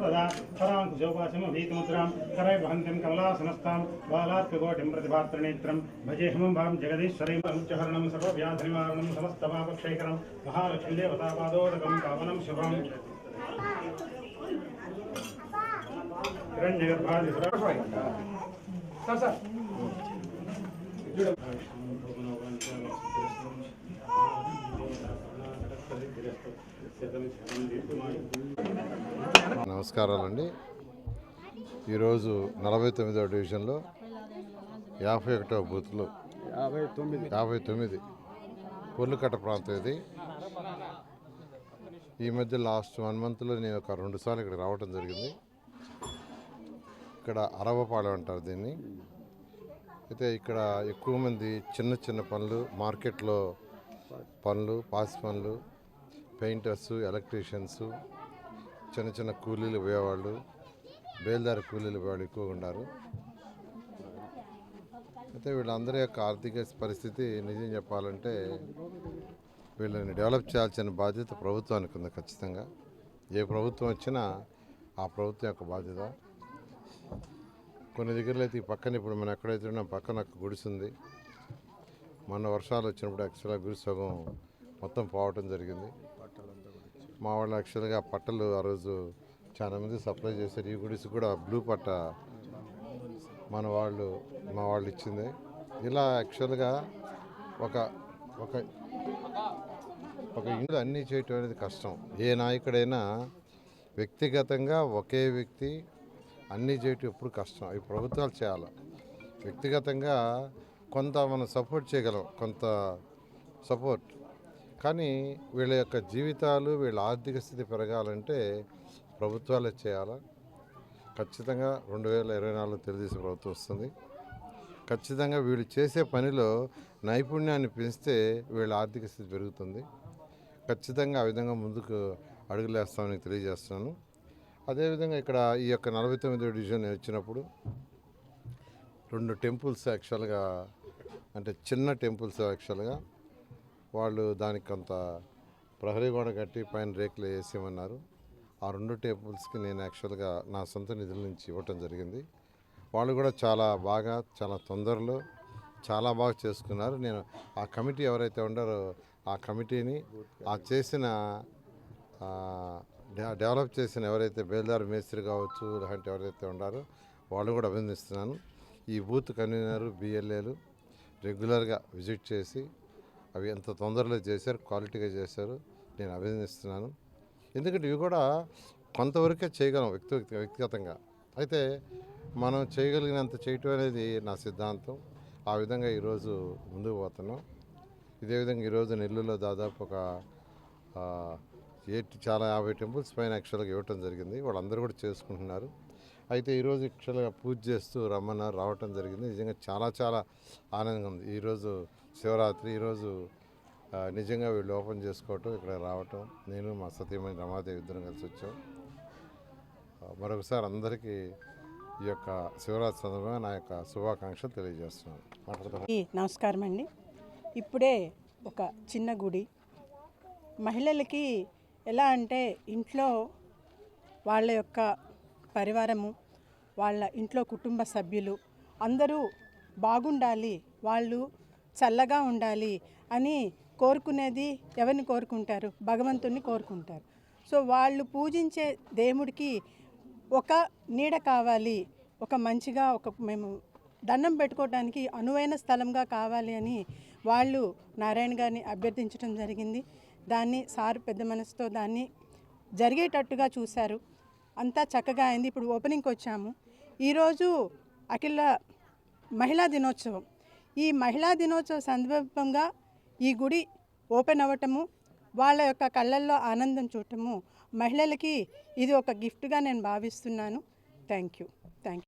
तदा परां कुशोपाशमभीतमुद्रां करय समस्ता कमलासनस्थां बालात्ककोटिं प्रतिभात्रनेत्रं भजे हमं भां जगदीश्वरीं उच्चहरणं सर्वव्याधिनिवारणं, समस्तपापक्षयकरं, महालक्ष्मीदेवतापादोदकं, पावनं शुभम् हिरण्यगर्भादिसुराश्वय सर सर। నమస్కారాలండి. ఈరోజు నలభై తొమ్మిదవ డివిజన్లో యాభై ఒకటవ బూత్లో యాభై తొమ్మిది. యాభై తొమ్మిది పొర్లుకట్ట ప్రాంతం ఇది. ఈ మధ్య లాస్ట్ వన్ మంత్లో నేను ఒక రెండు సార్లు ఇక్కడ రావడం జరిగింది. ఇక్కడ అరవపాలెం అంటారు దీన్ని. అయితే ఇక్కడ ఎక్కువ మంది చిన్న చిన్న పనులు మార్కెట్లో పనులు పాసి పనులు పెయింటర్స్ ఎలక్ట్రీషియన్స్ చిన్న చిన్న కూలీలు పోయేవాళ్ళు బేల్దారి కూలీలు పోయేవాళ్ళు ఎక్కువగా ఉన్నారు. అయితే వీళ్ళందరి యొక్క ఆర్థిక పరిస్థితి నిజం చెప్పాలంటే వీళ్ళని డెవలప్ చేయాల్సిన బాధ్యత ప్రభుత్వానికి ఉంది ఖచ్చితంగా. ఏ ప్రభుత్వం వచ్చినా ఆ ప్రభుత్వం యొక్క బాధ్యత. కొన్ని దగ్గరలో అయితే ఈ పక్కన ఇప్పుడు మనం ఎక్కడైతే ఉన్నాం పక్కన ఒక గుడిసి ఉంది. మొన్న వర్షాలు వచ్చినప్పుడు యాక్చువల్గా గుడి సగం మొత్తం పోవటం జరిగింది. మా వాళ్ళు యాక్చువల్గా పట్టలు ఆ రోజు చాలా మంది సప్లై చేశారు. ఈ గుడిసి కూడా బ్లూ పట్ట మన వాళ్ళు మా వాళ్ళు ఇచ్చింది. ఇలా యాక్చువల్గా ఒక ఒక ఒక ఇంట్లో అన్నీ చేయటం అనేది కష్టం. ఏ నాయకుడైనా వ్యక్తిగతంగా ఒకే వ్యక్తి అన్నీ చేయటం ఎప్పుడు కష్టం. అవి ప్రభుత్వాలు చేయాలి. వ్యక్తిగతంగా కొంత మనం సపోర్ట్ చేయగలం కొంత సపోర్ట్ కానీ వీళ్ళ యొక్క జీవితాలు వీళ్ళ ఆర్థిక స్థితి పెరగాలంటే ప్రభుత్వాలే చేయాలి? ఖచ్చితంగా రెండు వేల ఇరవై నాలుగు తెలుగుదేశం ప్రభుత్వం వస్తుంది. ఖచ్చితంగా వీళ్ళు చేసే పనిలో నైపుణ్యాన్ని పెంచితే వీళ్ళ ఆర్థిక స్థితి పెరుగుతుంది. ఖచ్చితంగా ఆ విధంగా ముందుకు అడుగులేస్తామని తెలియజేస్తున్నాను. అదేవిధంగా ఇక్కడ ఈ యొక్క నలభై తొమ్మిదో డివిజన్ వచ్చినప్పుడు రెండు టెంపుల్స్ యాక్చువల్గా అంటే చిన్న టెంపుల్స్ యాక్చువల్గా వాళ్ళు దానికి కొంత ప్రహరీ గోడ కట్టి పైన రేకులు వేసేయమన్నారు. ఆ రెండు టేబుల్స్కి నేను యాక్చువల్గా నా సొంత నిధుల నుంచి ఇవ్వటం జరిగింది. వాళ్ళు కూడా చాలా బాగా చాలా తొందరలో చాలా బాగా చేసుకున్నారు. నేను ఆ కమిటీ ఎవరైతే ఉండారో ఆ కమిటీని ఆ చేసిన డె- డెవలప్ చేసిన ఎవరైతే బేల్దార్ మేస్త్రి కావచ్చు లాంటి ఎవరైతే ఉండారో వాళ్ళు కూడా అభినందిస్తున్నాను. ఈ బూత్ కన్వీనర్ బిఎల్ఏలు రెగ్యులర్గా విజిట్ చేసి అవి ఎంత తొందరలో చేశారు క్వాలిటీగా చేశారు నేను అభినందిస్తున్నాను. ఎందుకంటే ఇవి కూడా కొంతవరకే చేయగలం వ్యక్తి వ్యక్తిగతంగా. అయితే మనం చేయగలిగినంత చేయటం అనేది నా సిద్ధాంతం. ఆ విధంగా ఈరోజు ముందుకు పోతున్నాం. ఇదే విధంగా ఈరోజు నెల్లూరులో దాదాపు ఒక ఎయిట్ చాలా యాభై టెంపుల్స్ పైన యాక్చువల్గా ఇవ్వటం జరిగింది. వాళ్ళందరూ కూడా చేసుకుంటున్నారు. అయితే ఈరోజు యాక్చువల్గా పూజ చేస్తూ రమ్మన్నారు రావటం జరిగింది. నిజంగా చాలా చాలా ఆనందంగా ఉంది. ఈరోజు శివరాత్రి ఈరోజు నిజంగా వీళ్ళు ఓపెన్ చేసుకోవటం ఇక్కడ రావటం. నేను మా సతీమణి రమాదేవి ఇద్దరం కలిసి వచ్చాం. మరొకసారి అందరికీ ఈ యొక్క శివరాత్రి సందర్భంగా నా యొక్క శుభాకాంక్షలు తెలియజేస్తున్నాను. నమస్కారం అండి. ఇప్పుడే ఒక చిన్న గుడి. మహిళలకి ఎలా అంటే ఇంట్లో వాళ్ళ యొక్క పరివారము వాళ్ళ ఇంట్లో కుటుంబ సభ్యులు అందరూ బాగుండాలి వాళ్ళు చల్లగా ఉండాలి అని కోరుకునేది ఎవరిని కోరుకుంటారు? భగవంతుణ్ణి కోరుకుంటారు. సో వాళ్ళు పూజించే దేవుడికి ఒక నీడ కావాలి ఒక మంచిగా ఒక మేము దండం పెట్టుకోవడానికి అనువైన స్థలంగా కావాలి అని వాళ్ళు నారాయణ గారిని అభ్యర్థించడం జరిగింది. దాన్ని సార్ పెద్ద మనసుతో దాన్ని జరిగేటట్టుగా చూశారు. అంతా చక్కగా అయింది. ఇప్పుడు ఓపెనింగ్కి వచ్చాము. ఈరోజు అఖిల మహిళా దినోత్సవం. ఈ మహిళా దినోత్సవ సందర్భంగా ఈ గుడి ఓపెన్ అవ్వటము వాళ్ళ యొక్క కళ్ళల్లో ఆనందం చూడటము మహిళలకి ఇది ఒక గిఫ్ట్గా నేను భావిస్తున్నాను. Thank you thank you